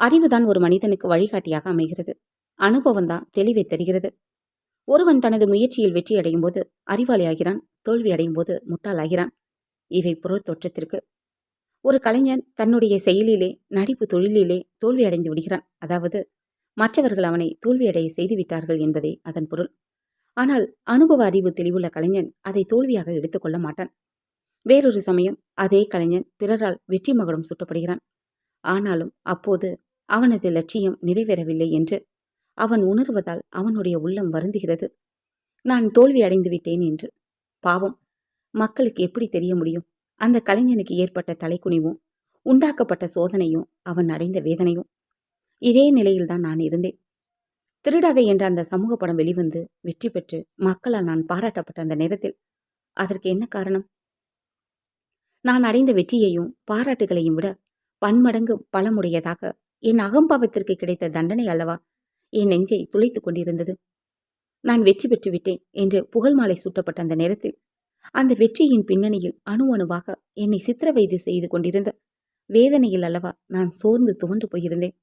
அறிவுதான் ஒரு மனிதனுக்கு வழிகாட்டியாக அமைகிறது. அனுபவம்தான் தெளிவை தருகிறது. ஒருவன் தனது முயற்சியில் வெற்றி அடையும் போது அறிவாளியாகிறான் தோல்வி அடையும் போது முட்டாளாகிறான். இவை பொருள் தோற்றத்திற்கு. ஒரு கலைஞன் தன்னுடைய செயலிலே நடிப்பு தொழிலிலே தோல்வி அடைந்து விடுகிறான். அதாவது மற்றவர்கள் அவனை தோல்வியடைய செய்து விட்டார்கள் என்பதே அதன் பொருள். ஆனால் அனுபவ அறிவு தெளிவுள்ள கலைஞன் அதை தோல்வியாக எடுத்துக்கொள்ள மாட்டான். வேறொரு சமயம் அதே கலைஞன் பிறரால் வெற்றி மகுடம் சுட்டப்படுகிறான். ஆனாலும் அப்போது அவனது லட்சியம் நிறைவேறவில்லை என்று அவன் உணர்வதால் அவனுடைய உள்ளம் வருந்துகிறது. நான் தோல்வி அடைந்து விட்டேன் என்று. பாவம். மக்களுக்கு எப்படி தெரிய முடியும்? அந்த கலைஞனுக்கு ஏற்பட்ட தலைக்குனிவும் உண்டாக்கப்பட்ட சோதனையும் அவன் அடைந்த வேதனையும். இதே நிலையில்தான் நான் இருந்தேன். திருடாதே என்ற அந்த சமூக படம் வெளிவந்து வெற்றி பெற்று மக்களால் நான் பாராட்டப்பட்ட அந்த நேரத்தில் அதற்கு என்ன காரணம்? நான் அடைந்த வெற்றியையும் பாராட்டுகளையும் விட பன்மடங்கு பலமுடையதாக என் அகம்பாவத்திற்கு கிடைத்த தண்டனை அல்லவா? என் நெஞ்சை துளைத்துக் கொண்டிருந்தது. நான் வெற்றி பெற்று விட்டேன் என்று புகழ் மாலை சூட்டப்பட்ட அந்த நேரத்தில் அந்த வெற்றியின் பின்னணியில் அணு அணுவாக என்னை சித்திரவைது செய்து கொண்டிருந்த வேதனையில் அல்லவா நான் சோர்ந்து துவண்டு போயிருந்தேன்.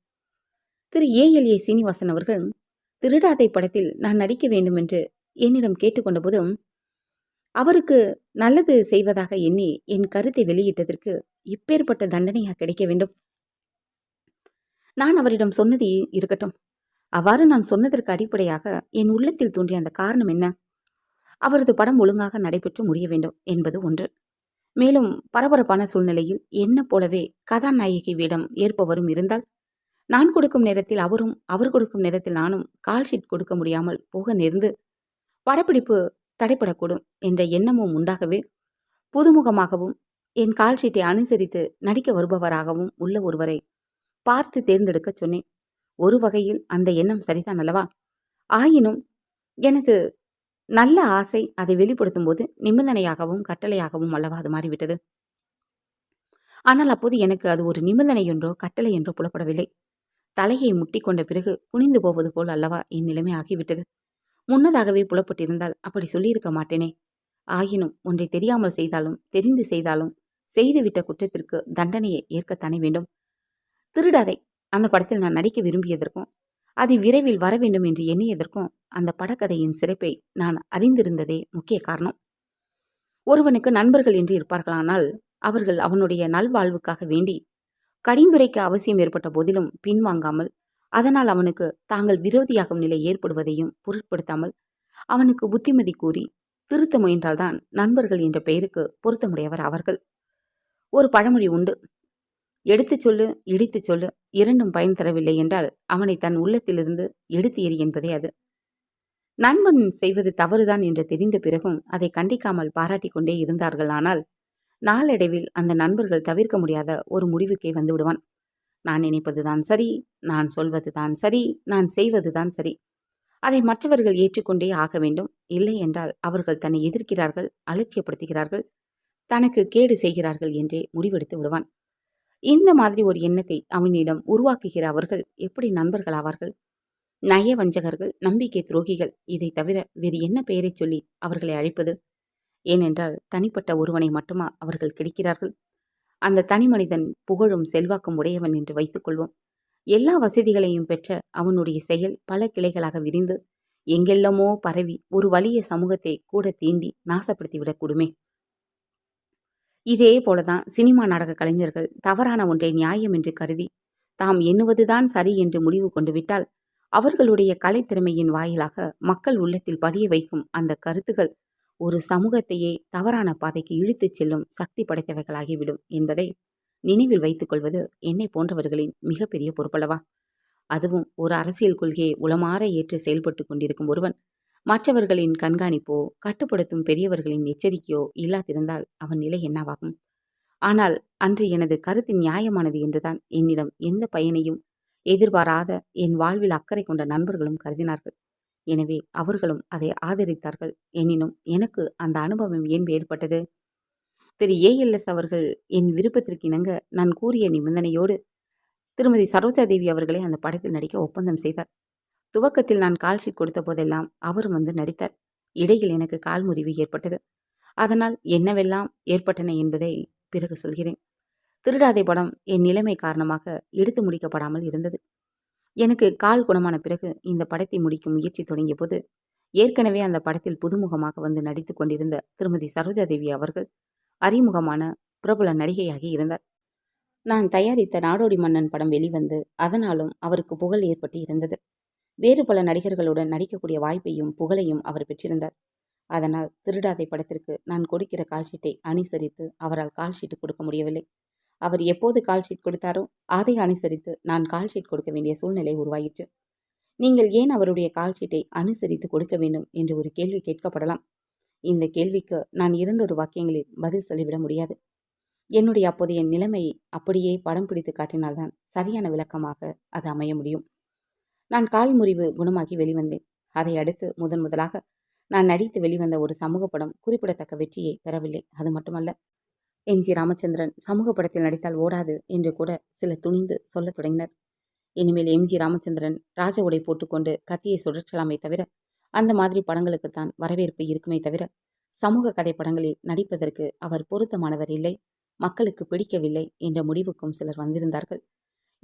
திரு ஏ. எல். ஏ. சீனிவாசன் அவர்கள் திருடாதை படத்தில் நான் நடிக்க வேண்டும் என்று என்னிடம் கேட்டுக்கொண்ட போதும் அவருக்கு நல்லது செய்வதாக எண்ணி என் கருத்தை வெளியிட்டதற்கு இப்பேற்பட்ட தண்டனையா கிடைக்க வேண்டும். நான் அவரிடம் சொன்னது இருக்கட்டும். அவ்வாறு நான் சொன்னதற்கு அடிப்படையாக என் உள்ளத்தில் தோன்றிய அந்த காரணம் என்ன? அவரது படம் ஒழுங்காக நடைபெற்று முடிய வேண்டும் என்பது ஒன்று. மேலும் பரபரப்பான சூழ்நிலையில் என்ன போலவே கதாநாயகி வேடம் ஏற்பவரும் இருந்தால் நான் கொடுக்கும் நேரத்தில் அவரும் அவர் கொடுக்கும் நேரத்தில் நானும் கால்ஷீட் கொடுக்க முடியாமல் போக நேர்ந்து படப்பிடிப்பு தடைப்படக்கூடும் என்ற எண்ணமும் உண்டாகவே புதுமுகமாகவும் என் கால்ஷீட்டை அனுசரித்து நடிக்க வருபவராகவும் உள்ள ஒருவரை பார்த்து தேர்ந்தெடுக்க சொன்னேன். ஒரு வகையில் அந்த எண்ணம் சரிதான் அல்லவா? ஆயினும் எனது நல்ல ஆசை அதை வெளிப்படுத்தும் போது நிபந்தனையாகவும் கட்டளையாகவும் அல்லவா அது மாறிவிட்டது? ஆனால் அப்போது எனக்கு அது ஒரு நிபந்தனை என்றோ கட்டளை என்றோ புலப்படவில்லை. தலையை முட்டிக்கொண்ட பிறகு குனிந்து போவது போல் அல்லவா என் நிலைமை ஆகிவிட்டது. முன்னதாகவே புலப்பட்டிருந்தால் அப்படி சொல்லியிருக்க மாட்டேனே. ஆயினும் ஒன்றை தெரியாமல் செய்தாலும் தெரிந்து செய்தாலும் செய்துவிட்ட குற்றத்திற்கு தண்டனையை ஏற்கத்தானே வேண்டும். திருடாதை அந்த படத்தில் நான் நடிக்க விரும்பியதற்கும் அது விரைவில் வர வேண்டும் என்று எண்ணியதற்கும் அந்த படக்கதையின் சிறப்பை நான் அறிந்திருந்ததே முக்கிய காரணம். ஒருவனுக்கு நண்பர்கள் என்று இருப்பார்களானால் அவர்கள் அவனுடைய நல்வாழ்வுக்காக வேண்டி கடிந்துரைக்க அவசியம் ஏற்பட்ட போதிலும் பின்வாங்காமல் அதனால் அவனுக்கு தாங்கள் விரோதியாகும் நிலை ஏற்படுவதையும் பொருட்படுத்தாமல் அவனுக்கு புத்திமதி கூறி திருத்த முயன்றால்தான் நண்பர்கள் என்ற பெயருக்கு பொருத்தமுடையவர் அவர்கள். ஒரு பழமொழி உண்டு. எடுத்துச் சொல்லு இடித்துச் சொல்லு இரண்டும் பயன் தரவில்லை என்றால் அவனை தன் உள்ளத்திலிருந்து எடுத்து எறி என்பதே அது. நண்பன் செய்வது தவறுதான் என்று தெரிந்த பிறகும் அதை கண்டிக்காமல் பாராட்டி கொண்டே இருந்தார்கள். ஆனால் நாளடைவில் அந்த நண்பர்கள் தவிர்க்க முடியாத ஒரு முடிவுக்கே வந்து விடுவான். நான் நினைப்பதுதான் சரி நான் சொல்வதுதான் சரி நான் செய்வதுதான் சரி. அதை மற்றவர்கள் ஏற்றுக்கொண்டே ஆக வேண்டும். இல்லை என்றால் அவர்கள் தன்னை எதிர்க்கிறார்கள் அலட்சியப்படுத்துகிறார்கள் தனக்கு கேடு செய்கிறார்கள் என்றே முடிவெடுத்து விடுவான். இந்த மாதிரி ஒரு எண்ணத்தை அவனிடம் உருவாக்குகிற அவர்கள் எப்படி நண்பர்கள் ஆவார்கள்? நய வஞ்சகர்கள் நம்பிக்கை துரோகிகள் இதை தவிர வேறு என்ன பெயரை சொல்லி அவர்களை அழைப்பது? ஏனென்றால் தனிப்பட்ட ஒருவனை மட்டுமா அவர்கள் கிடைக்கிறார்கள்? அந்த தனி மனிதன் புகழும் செல்வாக்கும் உடையவன் என்று வைத்துக்கொள்வோம் எல்லா வசதிகளையும் பெற்ற அவனுடைய செயல் பல கிளைகளாக விரிந்து எங்கெல்லாமோ பரவி ஒரு வலிய சமூகத்தை கூட தீண்டி நாசப்படுத்திவிடக்கூடுமே இதே போலதான் சினிமா நாடக கலைஞர்கள் தவறான ஒன்றை நியாயம் என்று கருதி தாம் எண்ணுவதுதான் சரி என்று முடிவு கொண்டு விட்டால் அவர்களுடைய கலைத்திறமையின் வாயிலாக மக்கள் உள்ளத்தில் பதிய வைக்கும் அந்த கருத்துகள் ஒரு சமூகத்தையே தவறான பாதைக்கு இழுத்துச் செல்லும் சக்தி படைத்தவைகளாகிவிடும் என்பதை நினைவில் வைத்துக் கொள்வது என்னை போன்றவர்களின் மிகப்பெரிய பொறுப்பளவா அதுவும் ஒரு அரசியல் கொள்கையை உளமாற ஏற்று செயல்பட்டு கொண்டிருக்கும் ஒருவன் மற்றவர்களின் கண்காணிப்போ கட்டுப்படுத்தும் பெரியவர்களின் எச்சரிக்கையோ இல்லாதிருந்தால் அவன் நிலை என்னவாகும்? ஆனால் அன்று எனது கருத்து நியாயமானது என்றுதான் என்னிடம் எந்த பயனையும் எதிர்பாராத என் வாழ்வில் அக்கறை கொண்ட நண்பர்களும் கருதினார்கள். எனவே அவர்களும் அதை ஆதரித்தார்கள். எனினும் எனக்கு அந்த அனுபவம் ஏன் ஏற்பட்டது திரு. ஏஎல்எஸ் அவர்கள் என் விருப்பத்திற்கு இணங்க நான் கூறிய நிபந்தனையோடு திருமதி சரோஜாதேவி அவர்களை அந்த படத்தில் நடிக்க ஒப்பந்தம் செய்தார். துவக்கத்தில் நான் கால்ஷீட் கொடுத்த போதெல்லாம் அவரும் வந்து நடித்தார். இடையில் எனக்கு கால் முறிவு ஏற்பட்டது. அதனால் என்னவெல்லாம் ஏற்பட்டன என்பதை பிறகு சொல்கிறேன். திருடாதை படம் என் நிலைமை காரணமாக எடுத்து முடிக்கப்படாமல் இருந்தது. எனக்கு கால் குணமான பிறகு இந்த படத்தை முடிக்கும் முயற்சி தொடங்கிய போது ஏற்கனவே அந்த படத்தில் புதுமுகமாக வந்து நடித்து கொண்டிருந்த திருமதி சரோஜாதேவி அவர்கள் அறிமுகமான பிரபல நடிகையாகி இருந்தார். நான் தயாரித்த நாடோடி மன்னன் படம் வெளிவந்து அதனாலும் அவருக்கு புகழ் ஏற்பட்டு இருந்தது. வேறு பல நடிகர்களுடன் நடிக்கக்கூடிய வாய்ப்பையும் புகழையும் அவர் பெற்றிருந்தார். அதனால் திருடாதை படத்திற்கு நான் கொடுக்கிற கால்ஷீட்டை அனுசரித்து அவரால் கால்ஷீட் கொடுக்க முடியவில்லை. அவர் எப்போது கால்ஷீட் கொடுத்தாரோ அதை அனுசரித்து நான் கால்ஷீட் கொடுக்க வேண்டிய சூழ்நிலை உருவாயிற்று. நீங்கள் ஏன் அவருடைய கால்ஷீட்டை அனுசரித்து கொடுக்க வேண்டும் என்று ஒரு கேள்வி கேட்கப்படலாம். இந்த கேள்விக்கு நான் இரண்டொரு வாக்கியங்களில் பதில் சொல்லிவிட முடியாது. என்னுடைய அப்போதைய நிலைமையை அப்படியே படம் பிடித்து காட்டினால்தான் சரியான விளக்கமாக அது அமைய முடியும். நான் கால் முறிவு குணமாகி வெளிவந்தேன். அதை அடுத்து முதன் முதலாக நான் நடித்து வெளிவந்த ஒரு சமூக படம் குறிப்பிடத்தக்க வெற்றியை பெறவில்லை. அது மட்டுமல்ல எம். ஜி. ராமச்சந்திரன் சமூக படத்தில் நடித்தால் ஓடாது என்று கூட சிலர் துணிந்து சொல்லத் தொடங்கினர். இனிமேல் எம். ஜி. ராமச்சந்திரன் ராஜ உடை போட்டுக்கொண்டு கத்தியை சுழற்றலாமே தவிர அந்த மாதிரி படங்களுக்குத்தான் வரவேற்பு இருக்குமே தவிர சமூக கதை படங்களில் நடிப்பதற்கு அவர் பொருத்தமானவர் இல்லை மக்களுக்கு பிடிக்கவில்லை என்ற முடிவுக்கும் சிலர் வந்திருந்தார்கள்.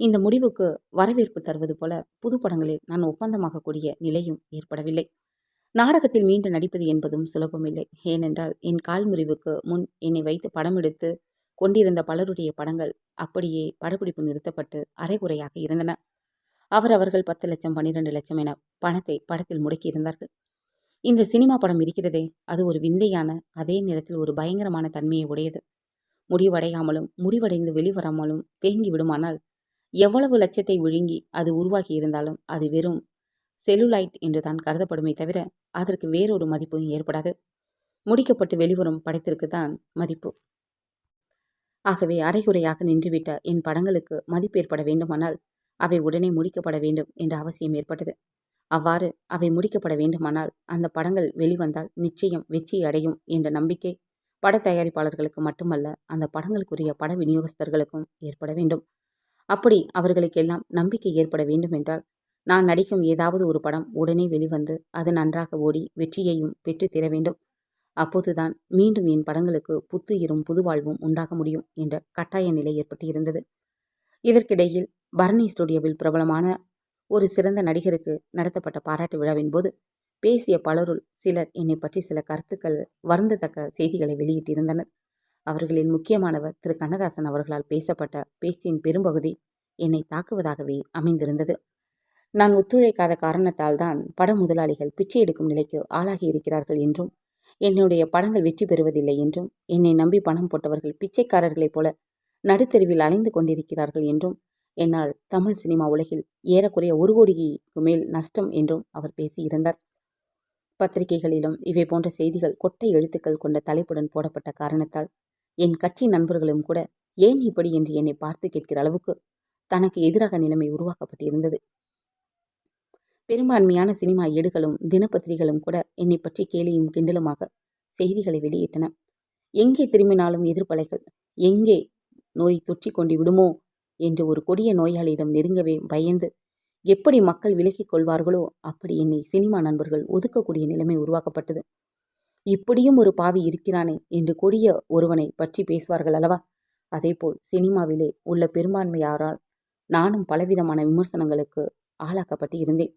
இந்த முடிவுக்கு வரவேற்பு தருவது போல புது படங்களில் நான் ஒப்பந்தமாகக்கூடிய நிலையும் ஏற்படவில்லை. நாடகத்தில் மீண்டும் நடிப்பது என்பதும் சுலபமில்லை ஏனென்றால் என் கால் முறிவுக்கு முன் என்னை வைத்து படம் எடுத்து கொண்டிருந்த பலருடைய படங்கள் அப்படியே படப்பிடிப்பு நிறுத்தப்பட்டு அரைகுறையாக இருந்தன. அவர் அவர்கள் பத்து லட்சம் பன்னிரண்டு லட்சம் என பணத்தை படத்தில் முடக்கியிருந்தார்கள். இந்த சினிமா படம் இருக்கிறதே அது ஒரு விந்தையான அதே நேரத்தில் ஒரு பயங்கரமான தன்மையை உடையது. முடிவடையாமலும் முடிவடைந்து வெளிவராமலும் தேங்கி விடுமானால் எவ்வளவு லட்சத்தை விழுங்கி அது உருவாகி இருந்தாலும் அது வெறும் செலுலைட் என்று தான் கருதப்படுமே தவிர அதற்கு வேறொரு மதிப்பும் ஏற்படாது. முடிக்கப்பட்டு வெளிவரும் படத்திற்கு தான் மதிப்பு. ஆகவே அரைகுறையாக நின்றுவிட்ட என் படங்களுக்கு மதிப்பு ஏற்பட வேண்டுமானால் அவை உடனே முடிக்கப்பட வேண்டும் என்ற அவசியம் ஏற்பட்டது. அவ்வாறு அவை முடிக்கப்பட வேண்டுமானால் அந்த படங்கள் வெளிவந்தால் நிச்சயம் வெற்றி அடையும் என்ற நம்பிக்கை பட தயாரிப்பாளர்களுக்கு மட்டுமல்ல அந்த படங்களுக்குரிய பட விநியோகஸ்தர்களுக்கும் ஏற்பட வேண்டும். அப்படி அவர்களுக்கெல்லாம் நம்பிக்கை ஏற்பட வேண்டுமென்றால் நான் நடிக்கும் ஏதாவது ஒரு படம் உடனே வெளிவந்து அது நன்றாக ஓடி வெற்றியையும் பெற்று தர வேண்டும். அப்போதுதான் மீண்டும் என் படங்களுக்கு புத்துயிரும் புதுவாழ்வும் உண்டாக முடியும் என்ற கட்டாய நிலை ஏற்பட்டு இருந்தது இதற்கிடையில் பரணி ஸ்டுடியோவில் பிரபலமான ஒரு சிறந்த நடிகருக்கு நடத்தப்பட்ட பாராட்டு விழாவின் போது பேசிய பலருள் சிலர் என்னை பற்றி சில கருத்துக்கள் வருந்தத்தக்க செய்திகளை வெளியிட்டிருந்தனர். அவர்களில் முக்கியமானவர் திரு. கண்ணதாசன் அவர்களால் பேசப்பட்ட பேச்சின் பெரும்பகுதி என்னை தாக்குவதாகவே அமைந்திருந்தது. நான் ஒத்துழைக்காத காரணத்தால் தான் பட முதலாளிகள் பிச்சை எடுக்கும் நிலைக்கு ஆளாகி இருக்கிறார்கள் என்றும் என்னுடைய படங்கள் வெற்றி பெறுவதில்லை என்றும் என்னை நம்பி பணம் போட்டவர்கள் பிச்சைக்காரர்களைப் போல நடுத்தெருவில் அலைந்து கொண்டிருக்கிறார்கள் என்றும் என்னால் தமிழ் சினிமா உலகில் ஏறக்குறைய ஒரு கோடிக்கு மேல் நஷ்டம் என்றும் அவர் பேசியிருந்தார். பத்திரிகைகளிலும் இவை போன்ற செய்திகள் கொட்டை எழுத்துக்கள் கொண்ட தலைப்புடன் போடப்பட்ட காரணத்தால் என் கட்சி நண்பர்களும் கூட ஏன் இப்படி என்று என்னை பார்த்து கேட்கிற அளவுக்கு தனக்கு எதிராக நிலைமை உருவாக்கப்பட்டிருந்தது. பெரும்பான்மையான சினிமா ஏடுகளும் தினப்பத்திரிகளும் கூட என்னை பற்றி கேலியும் கிண்டலுமாக செய்திகளை வெளியிட்டன. எங்கே திரும்பினாலும் எதிர்ப்பலைகள் எங்கே நோய் தொற்றி கொண்டு விடுமோ என்று ஒரு கொடிய நோயாளியிடம் நெருங்கவே பயந்து எப்படி மக்கள் விலகிக் கொள்வார்களோ அப்படி என்னை சினிமா நண்பர்கள் ஒதுக்கக்கூடிய நிலைமை உருவாக்கப்பட்டது. இப்படியும் ஒரு பாவி இருக்கிறானே என்று கொடிய ஒருவனை பற்றி பேசுவார்கள் அல்லவா? அதேபோல் சினிமாவிலே உள்ள பெரும்பான்மையாரால் நானும் பலவிதமான விமர்சனங்களுக்கு ஆளாக்கப்பட்டு இருந்தேன்.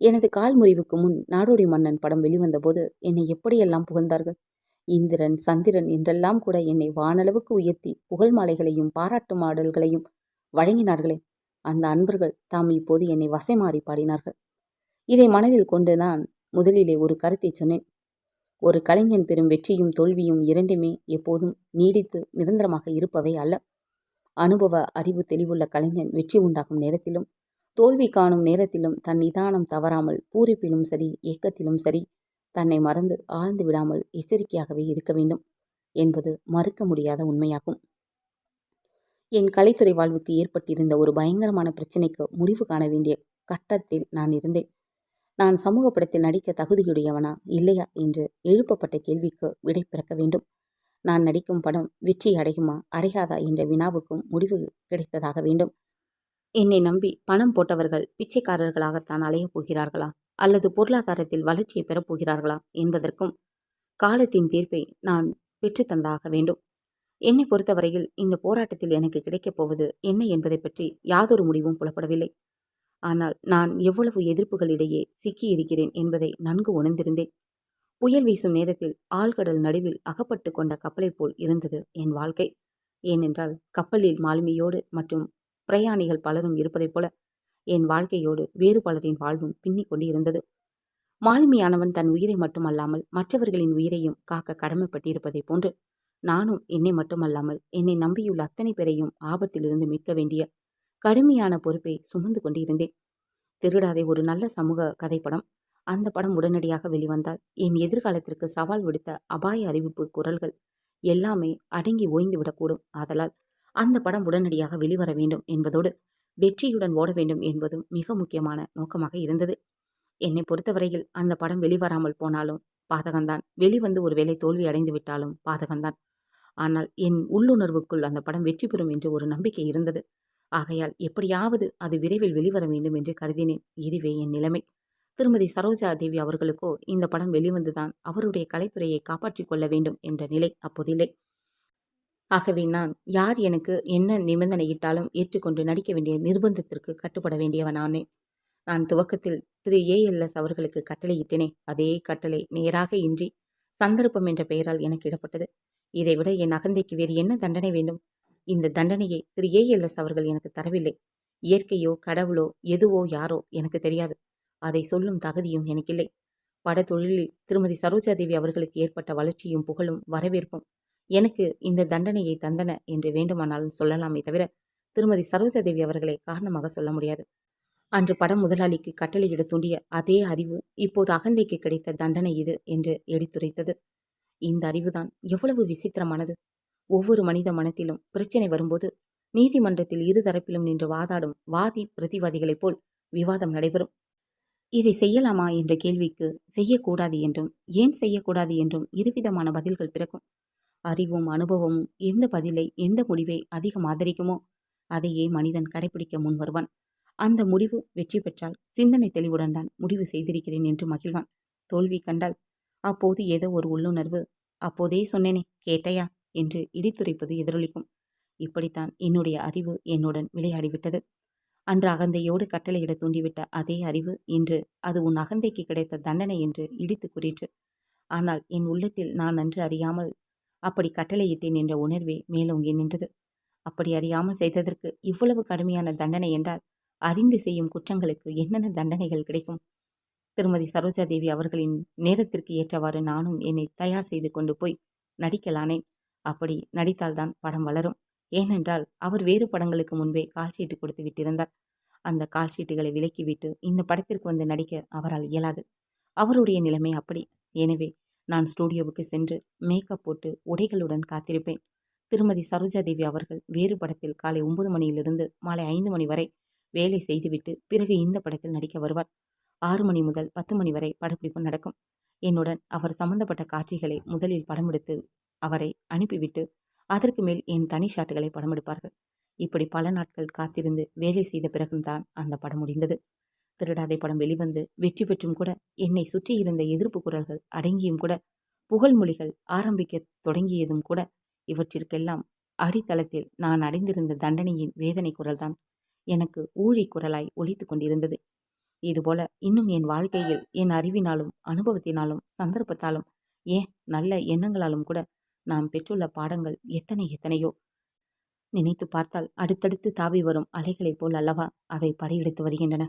எனது கால் முறிவுக்கு முன் நாடோடி மன்னன் படம் வெளிவந்தபோது என்னை எப்படியெல்லாம் புகழ்ந்தார்கள்? இந்திரன் சந்திரன் என்றெல்லாம் கூட என்னை வானளவுக்கு உயர்த்தி புகழ் மாலைகளையும் பாராட்டு மாடல்களையும் வழங்கினார்களே. அந்த அன்பர்கள் தாம் இப்போது என்னை வசை மாறி பாடினார்கள். இதை மனதில் கொண்டு நான் முதலிலே ஒரு கருத்தை சொன்னேன். ஒரு கலைஞன் பெறும் வெற்றியும் தோல்வியும் இரண்டுமே எப்போதும் நீடித்து நிரந்தரமாக இருப்பவை அல்ல. அனுபவ அறிவு தெளிவுள்ள கலைஞன் வெற்றி உண்டாகும் நேரத்திலும் தோல்வி காணும் நேரத்திலும் தன் நிதானம் தவறாமல் பூரிப்பிலும் சரி ஏக்கத்திலும் சரி தன்னை மறந்து ஆழ்ந்து விடாமல் எச்சரிக்கையாகவே இருக்க வேண்டும் என்பது மறுக்க முடியாத உண்மையாகும். என் கலைத்துறை வாழ்வுக்கு ஏற்பட்டிருந்த ஒரு பயங்கரமான பிரச்சனைக்கு முடிவு காண வேண்டிய கட்டத்தில் நான் இருந்தேன். நான் சமூக படத்தில் நடிக்க தகுதியுடையவனா? இல்லையா? என்று எழுப்பப்பட்ட கேள்விக்கு விடை பிறக்க வேண்டும். நான் நடிக்கும் படம் வெற்றி அடையுமா? அடையாதா? என்ற வினாவுக்கும் முடிவு கிடைத்ததாக வேண்டும். என்னை நம்பி பணம் போட்டவர்கள் பிச்சைக்காரர்களாகத்தான் அலையப் போகிறார்களா? அல்லது பொருளாதாரத்தில் வளர்ச்சியை பெறப் போகிறார்களா? என்பதற்கும் காலத்தின் தீர்ப்பை நான் பெற்றுத்தந்தாக வேண்டும். என்னை பொறுத்தவரையில் இந்த போராட்டத்தில் எனக்கு கிடைக்கப் போவது என்ன என்பதை பற்றி யாதொரு முடிவும் புலப்படவில்லை. ஆனால் நான் எவ்வளவு எதிர்ப்புகளிடையே சிக்கியிருக்கிறேன் என்பதை நன்கு உணர்ந்திருந்தேன். புயல் வீசும் நேரத்தில் ஆழ்கடல் நடுவில் அகப்பட்டு கொண்ட கப்பலைப் போல் இருந்தது என் வாழ்க்கை. ஏனென்றால் கப்பலில் மாலுமியோடு மற்றும் பிரயாணிகள் பலரும் இருப்பதைப் போல என் வாழ்க்கையோடு வேறு பலரின் வாழ்வும் பின்னிக் கொண்டு இருந்தது மாலுமியானவன் தன் உயிரை மட்டுமல்லாமல் மற்றவர்களின் உயிரையும் காக்க கடமைப்பட்டிருப்பதைப் போன்று நானும் என்னை மட்டுமல்லாமல் என்னை நம்பியுள்ள அத்தனை பேரையும் ஆபத்திலிருந்து மீட்க வேண்டிய கடுமையான பொறுப்பை சுமந்து கொண்டிருந்தேன். திருடாதே ஒரு நல்ல சமூக கதைப்படம். அந்த படம் உடனடியாக வெளிவந்தால் என் எதிர்காலத்திற்கு சவால் விடுத்த அபாய அறிவிப்பு குரல்கள் எல்லாமே அடங்கி ஓய்ந்து விடக்கூடும் ஆதலால் அந்த படம் உடனடியாக வெளிவர வேண்டும் என்பதோடு வெற்றியுடன் ஓட வேண்டும் என்பதும் மிக முக்கியமான நோக்கமாக இருந்தது. என்னை பொறுத்தவரையில் அந்த படம் வெளிவராமல் போனாலும் பாதகம்தான். வெளிவந்து ஒருவேளை தோல்வி அடைந்து விட்டாலும் பாதகம்தான். ஆனால் என் உள்ளுணர்வுக்குள் அந்த படம் வெற்றி பெறும் என்று ஒரு நம்பிக்கை இருந்தது. ஆகையால் எப்படியாவது அது விரைவில் வெளிவர வேண்டும் என்று கருதினேன். இதுவே என் நிலைமை. திருமதி சரோஜா தேவி அவர்களுக்கோ இந்த படம் வெளிவந்துதான் அவருடைய கலைத்துறையை காப்பாற்றிக் கொள்ள வேண்டும் என்ற நிலை அப்போதில்லை. ஆகவே நான் யார் எனக்கு என்ன நிபந்தனையிட்டாலும் ஏற்றுக்கொண்டு நடிக்க வேண்டிய நிர்பந்தத்திற்கு கட்டுப்பட வேண்டியவனானேன் நான் துவக்கத்தில் திரு ஏஎல்எஸ் அவர்களுக்கு கட்டளையிட்டேனே. அதே கட்டளை நேராக இன்றி சந்தர்ப்பம் என்ற பெயரால் எனக்கு இடப்பட்டது. இதைவிட என் அகந்தைக்கு வேறு என்ன தண்டனை வேண்டும்? இந்த தண்டனையை திரு. ஏஎல்எஸ் அவர்கள் எனக்கு தரவில்லை. இயற்கையோ கடவுளோ எதுவோ யாரோ எனக்கு தெரியாது. அதை சொல்லும் தகுதியும் எனக்கில்லை. படத்தொழிலில் திருமதி சரோஜாதேவி அவர்களுக்கு ஏற்பட்ட வளர்ச்சியும் புகழும் வரவேற்பும் எனக்கு இந்த தண்டனையை தந்தன என்று வேண்டுமானாலும் சொல்லலாமே தவிர திருமதி சரோஜாதேவி அவர்களை காரணமாக சொல்ல முடியாது. அன்று படம் முதலாளிக்கு கட்டளையிட தூண்டிய அதே அறிவு இப்போது அகந்தைக்கு கிடைத்த தண்டனை இது என்று எடுத்துரைத்தது. இந்த அறிவுதான் எவ்வளவு விசித்திரமானது! ஒவ்வொரு மனித மனத்திலும் பிரச்சனை வரும்போது நீதிமன்றத்தில் இருதரப்பிலும் நின்று வாதாடும் வாதி பிரதிவாதிகளைப் போல் விவாதம் நடைபெறும். இதை செய்யலாமா என்ற கேள்விக்கு செய்யக்கூடாது என்றும் ஏன் செய்யக்கூடாது என்றும் இருவிதமான பதில்கள் பிறக்கும். அறிவும் அனுபவமும் எந்த பதிலை எந்த முடிவை அதிகம் ஆதரிக்குமோ அதையே மனிதன் கடைபிடிக்க முன் வருவான். அந்த முடிவு வெற்றி பெற்றால் சிந்தனை தெளிவுடன் தான் முடிவு செய்திருக்கிறேன் என்று மகிழ்வான். தோல்வி கண்டால் அப்போது ஏதோ ஒரு உள்ளுணர்வு அப்போதே சொன்னேனே கேட்டையா? என்று இடித்துரைப்பது எதிரொலிக்கும். இப்படித்தான் என்னுடைய அறிவு என்னுடன் விளையாடிவிட்டது. அன்று அகந்தையோடு கட்டளையிட தூண்டிவிட்ட அதே அறிவு இன்று அது உன் அகந்தைக்கு கிடைத்த தண்டனை என்று இடித்து கூறிற்று. ஆனால் என் உள்ளத்தில் நான் நன்று அறியாமல் அப்படி கட்டளையிட்டேன் என்ற உணர்வே மேலோங்கி நின்றது. அப்படி அறியாமல் செய்ததற்கு இவ்வளவு கடுமையான தண்டனை என்றால் அறிந்து செய்யும் குற்றங்களுக்கு என்னென்ன தண்டனைகள் கிடைக்கும்? திருமதி சரோஜாதேவி அவர்களின் நேரத்திற்கு ஏற்றவாறு நானும் என்னை தயார் செய்து கொண்டு போய் நடிக்கலானேன். அப்படி நடித்தால்தான் படம் வளரும். ஏனென்றால் அவர் வேறு படங்களுக்கு முன்பே கால்ஷீட்டு கொடுத்து விட்டிருந்தார். அந்த கால்ஷீட்டுகளை விலக்கிவிட்டு இந்த படத்திற்கு வந்து நடிக்க அவரால் இயலாது. அவருடைய நிலைமை அப்படி. எனவே நான் ஸ்டூடியோவுக்கு சென்று மேக்கப் போட்டு உடைகளுடன் காத்திருப்பேன். திருமதி சரோஜாதேவி அவர்கள் வேறு படத்தில் காலை ஒன்பது மணியிலிருந்து மாலை ஐந்து மணி வரை வேலை செய்துவிட்டு பிறகு இந்த படத்தில் நடிக்க வருவார். ஆறு மணி முதல் பத்து மணி வரை படப்பிடிப்பு நடக்கும். என்னுடன் அவர் சம்பந்தப்பட்ட காட்சிகளை முதலில் படம் எடுத்து அவரை அனுப்பிவிட்டு அதற்கு மேல் என் தனி ஷாட்டுகளை படம் எடுப்பார்கள். இப்படி பல நாட்கள் காத்திருந்து வேலை செய்த பிறகுதான் அந்த படம் முடிந்தது. திருடாதை படம் வெளிவந்து வெற்றி பெற்றும் கூட என்னை சுற்றி இருந்த எதிர்ப்பு குரல்கள் அடங்கியும் கூட புகழ்மொழிகள் ஆரம்பிக்க தொடங்கியதும் கூட இவற்றிற்கெல்லாம் அடித்தளத்தில் நான் அடைந்திருந்த தண்டனையின் வேதனை குரல்தான். எனக்கு ஊழி குரலாய் ஒழித்து கொண்டிருந்தது. இதுபோல இன்னும் என் வாழ்க்கையில் என் அறிவினாலும் அனுபவத்தினாலும் சந்தர்ப்பத்தாலும் ஏன் நல்ல எண்ணங்களாலும் கூட நாம் பெற்றுள்ள பாடங்கள் எத்தனை எத்தனையோ. நினைத்து பார்த்தால் அடுத்தடுத்து தாவி வரும் அலைகளைப் போல் அல்லவா அவை படையெடுத்து வருகின்றன.